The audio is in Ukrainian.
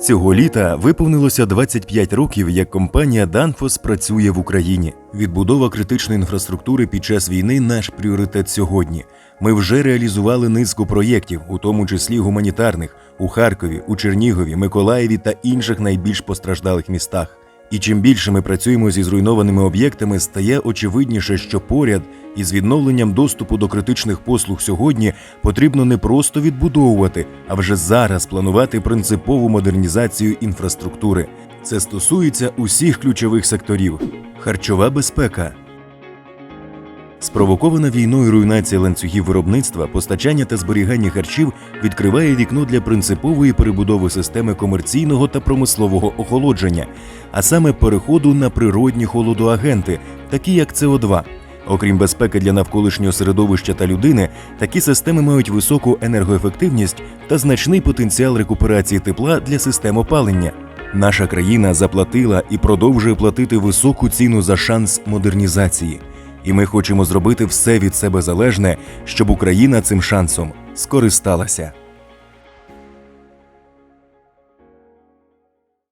Цього літа виповнилося 25 років, як компанія Danfoss працює в Україні. Відбудова критичної інфраструктури під час війни наш пріоритет сьогодні. Ми вже реалізували низку проєктів, у тому числі гуманітарних, у Харкові, у Чернігові, Миколаєві та інших найбільш постраждалих містах. І чим більше ми працюємо зі зруйнованими об'єктами, стає очевидніше, що поряд із відновленням доступу до критичних послуг сьогодні потрібно не просто відбудовувати, а вже зараз планувати принципову модернізацію інфраструктури. Це стосується усіх ключових секторів: харчова безпека. Спровокована війною руйнація ланцюгів виробництва, постачання та зберігання харчів відкриває вікно для принципової перебудови системи комерційного та промислового охолодження, а саме переходу на природні холодоагенти, такі як СО2. Окрім безпеки для навколишнього середовища та людини, такі системи мають високу енергоефективність та значний потенціал рекуперації тепла для систем опалення. Наша країна заплатила і продовжує платити високу ціну за шанс модернізації. І ми хочемо зробити все від себе залежне, щоб Україна цим шансом скористалася.